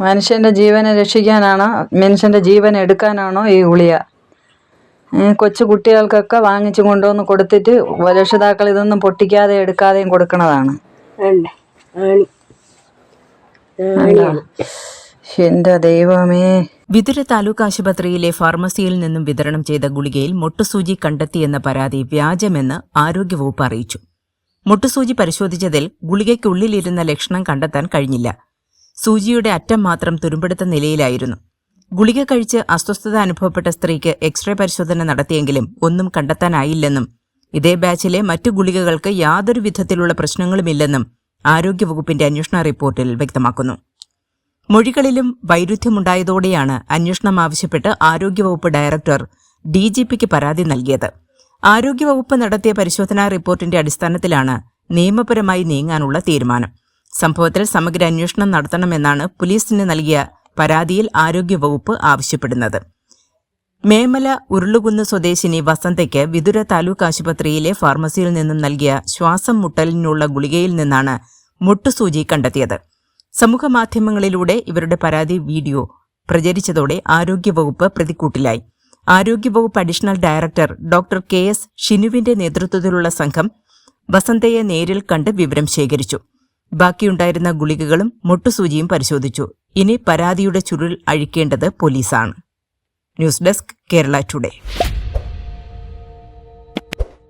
മനുഷ്യന്റെ ജീവനെ രക്ഷിക്കാനാണോ മനുഷ്യന്റെ ജീവൻ എടുക്കാനാണോ ഈ ഗുളിക? ഏ, കൊച്ചു കുട്ടികൾക്കൊക്കെ വാങ്ങിച്ചു കൊണ്ടുവന്ന് കൊടുത്തിട്ട് രക്ഷിതാക്കൾ ഇതൊന്നും പൊട്ടിക്കാതെ എടുക്കാതെയും കൊടുക്കണതാണ്. എന്റെ ദൈവമേ. വിതുര താലൂക്ക് ആശുപത്രിയിലെ ഫാർമസിയിൽ നിന്നും വിതരണം ചെയ്ത ഗുളികയിൽ മുട്ടുസൂചി കണ്ടെത്തിയെന്ന പരാതി വ്യാജമെന്ന് ആരോഗ്യവകുപ്പ് അറിയിച്ചു. മുട്ടുസൂചി പരിശോധിച്ചതിൽ ഗുളികയ്ക്കുള്ളിലിരുന്ന ലക്ഷണം കണ്ടെത്താൻ കഴിഞ്ഞില്ല. സൂചിയുടെ അറ്റം മാത്രം തുരുമ്പെടുത്ത നിലയിലായിരുന്നു. ഗുളിക കഴിച്ച് അസ്വസ്ഥത അനുഭവപ്പെട്ട സ്ത്രീക്ക് എക്സ്റേ പരിശോധന നടത്തിയെങ്കിലും ഒന്നും കണ്ടെത്താനായില്ലെന്നും ഇതേ ബാച്ചിലെ മറ്റു ഗുളികകൾക്ക് യാതൊരു വിധത്തിലുള്ള പ്രശ്നങ്ങളുമില്ലെന്നും ആരോഗ്യവകുപ്പിന്റെ അന്വേഷണ റിപ്പോർട്ടിൽ വ്യക്തമാക്കുന്നു. മൊഴികളിലും വൈരുദ്ധ്യമുണ്ടായതോടെയാണ് അന്വേഷണം ആവശ്യപ്പെട്ട് ആരോഗ്യവകുപ്പ് ഡയറക്ടർ ഡി ജി പിക്ക് പരാതി നൽകിയത്. ആരോഗ്യവകുപ്പ് നടത്തിയ പരിശോധനാ റിപ്പോർട്ടിന്റെ അടിസ്ഥാനത്തിലാണ് നിയമപരമായി നീങ്ങാനുള്ള തീരുമാനം. സംഭവത്തിൽ സമഗ്ര അന്വേഷണം നടത്തണമെന്നാണ് പോലീസിന് നൽകിയ പരാതിയിൽ ആരോഗ്യവകുപ്പ് ആവശ്യപ്പെടുന്നത്. മേമല ഉരുളുകുന്ന് സ്വദേശിനി വസന്തയ്ക്ക് വിദുര താലൂക്ക് ആശുപത്രിയിലെ ഫാർമസിയിൽ നിന്നും നൽകിയ ശ്വാസം മുട്ടലിനുള്ള ഗുളികയിൽ നിന്നാണ് മുട്ടുസൂചി കണ്ടെത്തിയത്. സമൂഹമാധ്യമങ്ങളിലൂടെ ഇവരുടെ പരാതി വീഡിയോ പ്രചരിച്ചതോടെ ആരോഗ്യവകുപ്പ് പ്രതിക്കൂട്ടിലായി. ആരോഗ്യവകുപ്പ് additional director doctor K S ഷിനുവിന്റെ നേതൃത്വത്തിലുള്ള സംഘം വസന്തയെ നേരിൽ കണ്ട് വിവരം ശേഖരിച്ചു. ബാക്കിയുണ്ടായിരുന്ന ഗുളികകളും മുട്ടുസൂചിയും പരിശോധിച്ചു. ഇനി പരാതിയുടെ ചുരുൾ അഴിക്കേണ്ടത് പോലീസാണ്. News desk Kerala today.